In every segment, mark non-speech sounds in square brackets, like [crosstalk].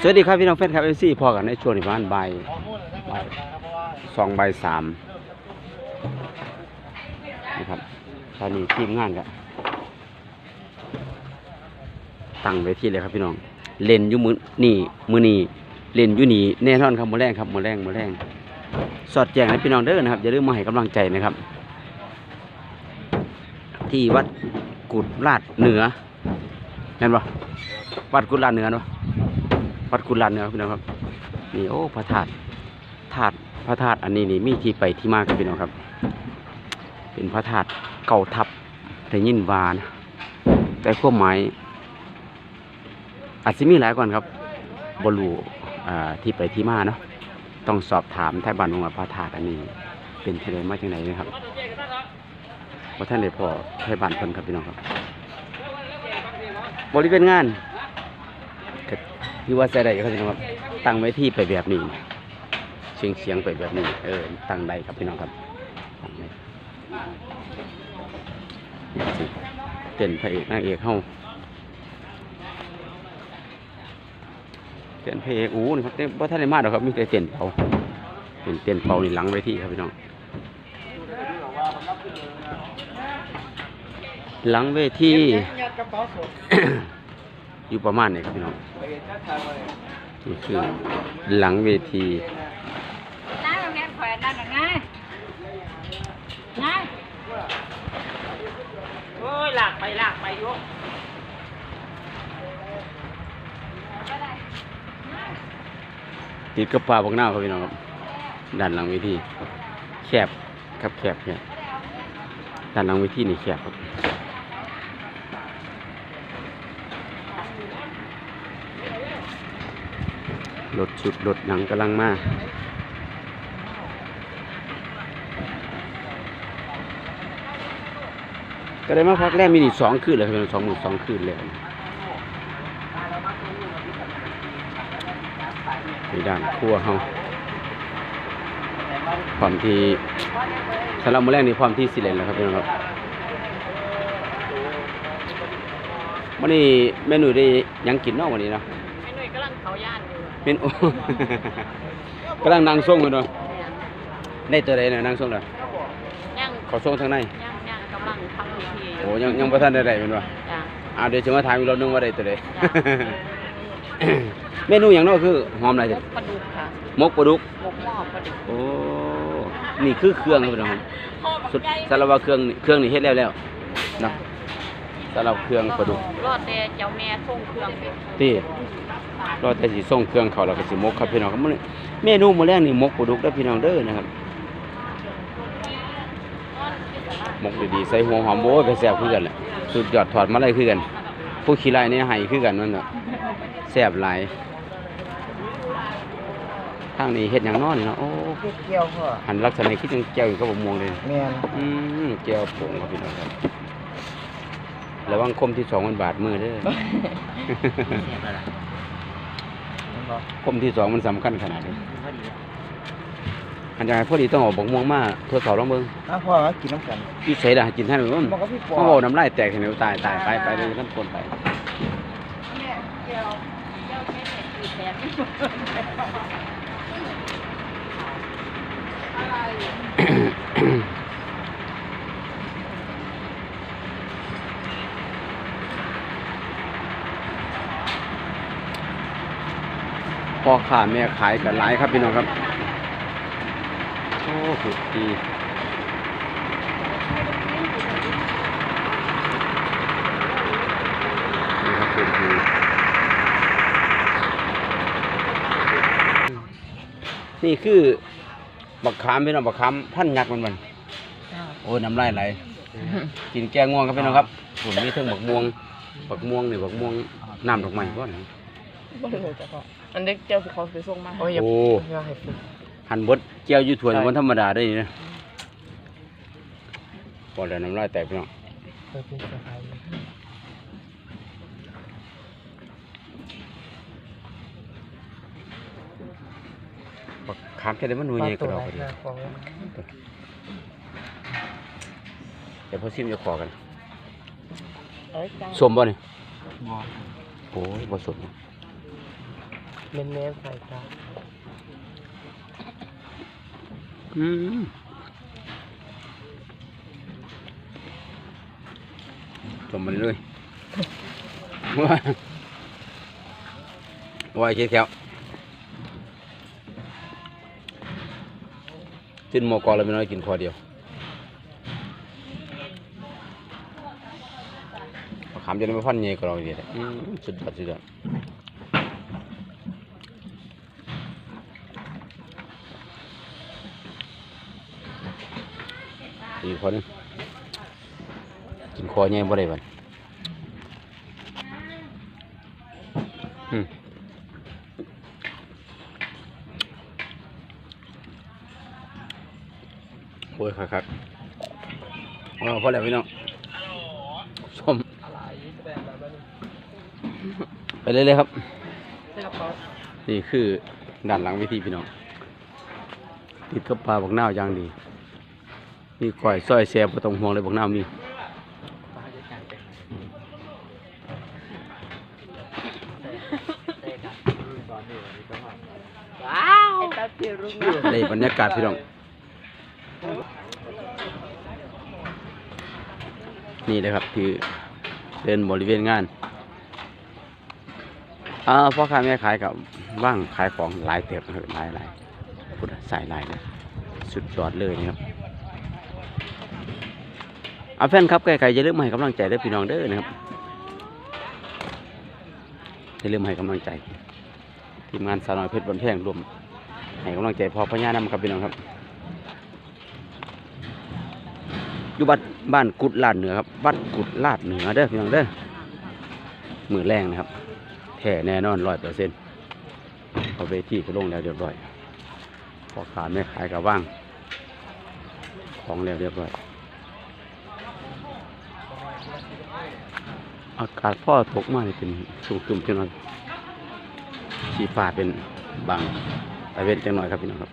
สวัสดีครับพี่น้องแฟนคลับเอซี่พอกันในช่วงนี้ประมาณบ่ายบ่ายสองบ่ายสามนะครับตอนนี้ทีมงานก็ตั้งไว้ที่เลยครับพี่น้อง เล่นอยู่มือนี่มือนี่เล่นอยู่นี่แน่นอนครับมือแรงครับมือแรงมือแรงสอดแจ้งให้พี่น้องเด้อนะครับอย่าลืมมาให้กำลังใจนะครับ ที่วัดกุดลาดเหนือเห็นปะวัดกุดลาดเหนือเนาะ วัดกุลานเนื้อพี่น้องครับนี่โอ้พระธาตุธาตุพระธาตุอันนี้นี่มีที่ไปที่มาครับพี่น้องครับ เป็นพระธาตุเก่าทับแต่ยินวานะแต่ความหมายอาจจะมีหลายก่อนครับบรูอ่าที่ไปที่มาเนาะต้องสอบถามไทยบ้านว่าพระธาตุอันนี้ เป็นที่ใดมาจากไหนนะครับว่าท่านได้พอไทยบ้านเพิ่นครับพี่น้องครับ บริเวณงาน ที่ว่าใส่ได้ครับพี่น้องครับตั้งไว้ที่ไปแบบนี้เฉียงเฉียงไปแบบนี้เออตั้งได้ครับพี่น้องครับตั้งได้นี่สิเต้นพระเอกนางเอกเฮาเต้นพระเอกอู้นี่ครับเต้นบ่ท่านได้มาดอกครับมีแต่เต้นเป่าเป็นเต้นเป่านี่หลังไว้ที่ครับพี่น้องหลังเวที อยู่ประมาณนี้ครับพี่น้องนี่คือหลังเวทีน้าโรงเรียนแขวนนั่นน่ะไงไงโอ้ยลากไปลากไปโยกติดกับป่าบักหน้าวครับพี่น้องครับด้านหลังเวทีแคบครับแคบเนี่ยด้านหลังเวทีนี่แคบครับ รถชุดรถหนังกำลังมาก็ได้มาพักแรกมีนี่สองคืนเลยครับพี่น้องสองหมื่นสองคืนเลยในด้านครัวเฮาความที่สำหรับมื้อแรกนี่ความที่สิเลนแล้วครับพี่น้องครับวันนี้เมนูได้ยังกินนาะวันนี้เนาะ เป็นโอ้กำลังนั่งส่งกันเนาะได้ตัวใดเนี่ยนั่งส่งเนาะยังเขาส่งทางในยังยังกำลังทำพิธีอยู่โอ้ยังยังบ่ทันได้ได้เป็นว่าจ้ะอ่าเดี๋ยวจะมาถามอีกรอบนึงว่าได้ตัวใดจ้ะเมนูอย่างเนาะคือหอมอะไรหมเด้กปลาดุกค่ะมกปลาดุก หมกหม้อปลาดุกโอ้ นี่คือเครื่องครับพี่น้องครับสุดสารวัตรเครื่องนี่เครื่องนี่เฮ็ดแล้วแล้วเนาะสำหรับเครื่องปลาดุกรอดแต่เจ้าแม่ส่งเครื่องไปที่ รอแต่สิส่งเครื่องเขาแล้วก็สิมกครับพี่น้องครับมื้อนี้เมนูมื้อแรกนี่มกปลาดุกเด้อพี่น้องเด้อนะครับมกดีๆใส่หัวหอมโอ้ยก็แซ่บคือกันแหละสุดยอดถอดมาเลยคือกัน ผู้ขี้ลายนี่ให้คือกันมันเนาะแซ่บหลายทางนี้เฮ็ดหยังน้อนี่เนาะโอ้เฮ็ดเกี่ยวพ่อหันลักษณะคิดจังแก้วอยู่กับบ่ม่วงเลยแม่นอืมแก้วผงครับพี่น้องครับระวังคมที่สองมันบาดมือเด้อมัน บอกคมที่สองมันสำคัญขนาดนี้อันใดพอดีต้องเอาบกม่วงมาทดสอบลองเบิ่งอ้าวพ่อมากินน้ำกันอยู่ไสล่ะกินท่านมันบอกกับพี่ปอมาเว้าน้ำลายแตกให้หนูตายตายไปไปเลยท่านคนไปเนี่ยเจ้าเจ้าแม่เนี่ยคือแทน พ่อค้าแม่ขายกันหลายครับพี่น้องครับโอ้สุดดีนี่ครับสุดดีนี่คือบักขามพี่น้องบักขามพันยักษ์มันมันโอ้ยน้ำลายไหลกินแกงง่วงครับพี่น้องครับผมมีเทั้งบักม่วงบักม่วงนี่บักม่วงน้ำดอกไม้ก่อนบ่รู้จ้ะพ่ ออันเด็กเจ้าสิเขาไปส่งมาโอ้ยอย่าโอ้ อย่าให้ฝึกหันบดเจียวอยู่ถ้วยวันธรรมดาได้นี่นะพอแล้วน้ำลายแตกพี่น้องเคยเป็นสะพายบักขามแค่ได้มันหนุ่ยใหญ่กระดอกพอดีของเดี๋ยวพอซิมจะขอกันเอ้ยจ้าสมบ่นี่บ่โอ้ยบ่สม เน้นเน้นๆใส่ตาอืมจมมันเลยว้าว้ายเคี้ยวแก้นหมอกอแล้วไม่น้อยกินคอเดียวขามจะได้ไม่พันเงยก็เราดีเลยสุดยอดสุดยอด อีกคนกินคอเงี้ยบ่ได้บัดอืมโอ้ยครับครับอ๋อพอแล้วพี่น้องชมไปเรื่อยๆครับ นี่คือด้านหลังวิธีพี่น้องติดกับปลาบักนาวอย่างดี มีก่อยซอยแซ่บบ่ต้องห่วงเลยบักนาวมีปลาจะกลายเป็นเตะกันตอนนี้วันนี้ก็มาว้าวไอ้ตาเปียรุ่งนะได้บรรยากาศพี่น้อง นี่เลยครับคือเป็นบริเวณงานอ่าพ่อค้าแม่ขายกับว่างขายของหลายเติบนะครับหลายหลายพุทธสายหลายเลยสุดยอดเลยนะครับ เอาแฟนครับไกลๆอย่าลืมให้กำลังใจเด้อพี่น้องเด้อนะครับอย่าลืมให้กำลังใจทีมงานสาวน้อยเพชรบนแพงรวมให้กำลังใจพอพญานำครับพี่น้องครับอยู่บ้านบ้านกุดลาดเหนือครับวัดกุดลาดเหนือเด้อพี่น้องเด้อมือแรงนะครับแท้แน่นอนร้อยเปอร์เซ็นต์เอาเวทีก็ลงแล้วเรียบร้อยพอขาแม่ขายกับว่าง ของแล้วเรียบร้อย อากาศพ่อตกมานี่เป็นสูงขึ้นพี่น้องสีฟ้าเป็นบางตะเวนจังหน่อยครับพี่น้องครับ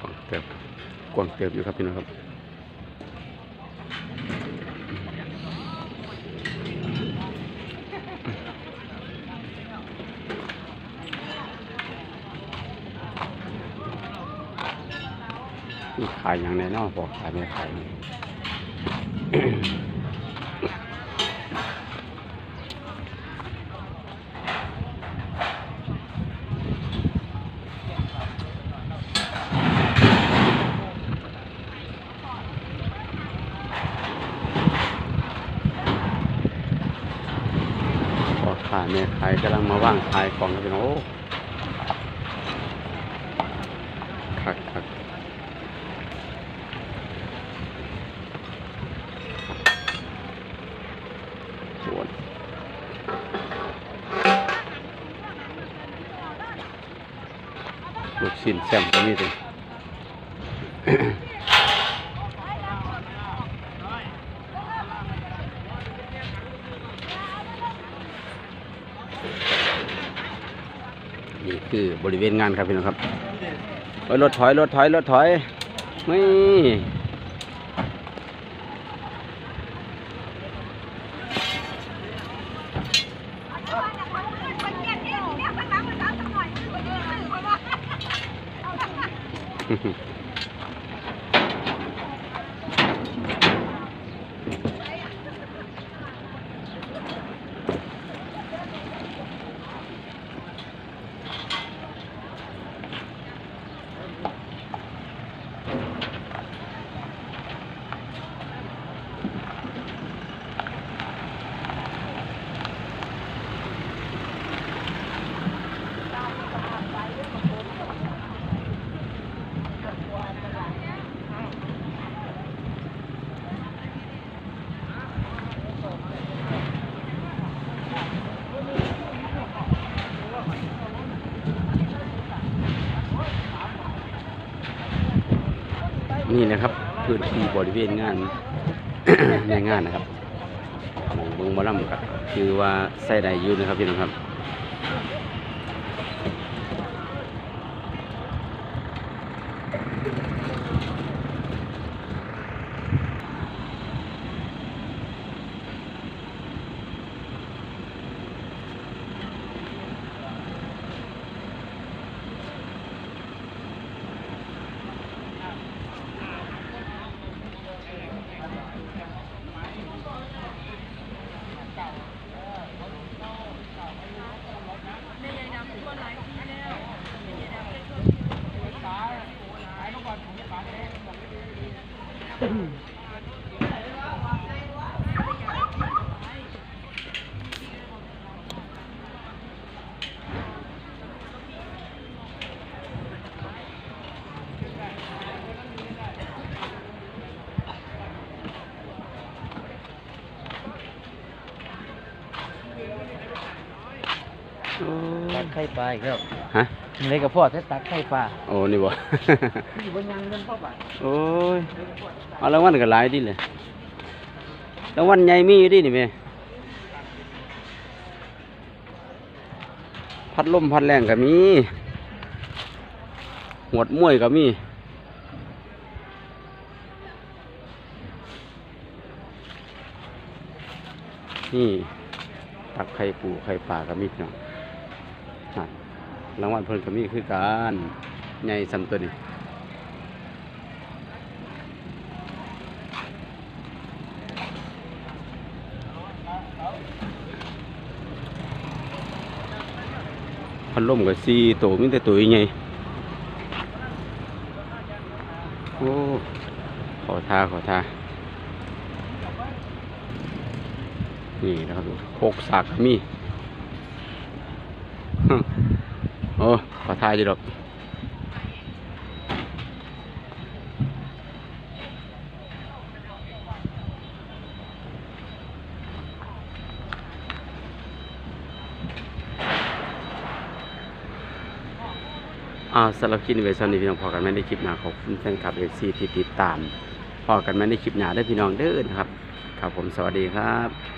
กวางเติบกวางเติบอยู่ครับพี่น้องครับ นี่ขายอย่างแน่นอนบอกขายไม่ขายนี่พอขายแม่ขายกำลังมาว่างขายของกันเป็นโอ้คักคักสวนลูกชิ้ นแซมก็มีเลยนี่คือบริเวณงานครับพี่น้องครับโอ้ยรถถอยรถถอยรถถอยไม่ Mm-hmm. [laughs] นี่นะครับพื้นที่บริเวณงานในงานนะครับมองเบิงหมอลำกับคือว่าใส่ได้ยู่นะครับพี่น้องครับ ไข่ปลาอีกแล้วฮะยังไงกับพ่อแท้ตักไข่ปลาโอ้นี่บ่นี่บนยังเงินพ่อบาทโอ้ยเอารางวัลก็หลายดิเลยรางวัลใหญ่มีอยู่ดินี่แม่พัดลมพัดแรงก็มีหวดมวยก็มีนี่ตักไข่ปูไข่ปลาก็มีพี่น้องนั่น รางวัลเพิ่นก็มีคือการใหญ่สำตัวนี้พัดลมกับซีโตมีแต่ตัวใหญ่โอ้ขอทาขอทานี่นะครับโคกสากมี ฮึโอ้ขอทาจีดอกอ่าสำหรับคลิปนี้ไว้สำหรับพี่น้องพอกันไม่ได้คลิปหนาขอบคุณแฟนคลับเอฟซีที่ติดตามพอกันไม่ได้คลิปหนาได้พี่น้องเด้อนะครับ ครับผมสวัสดีครับ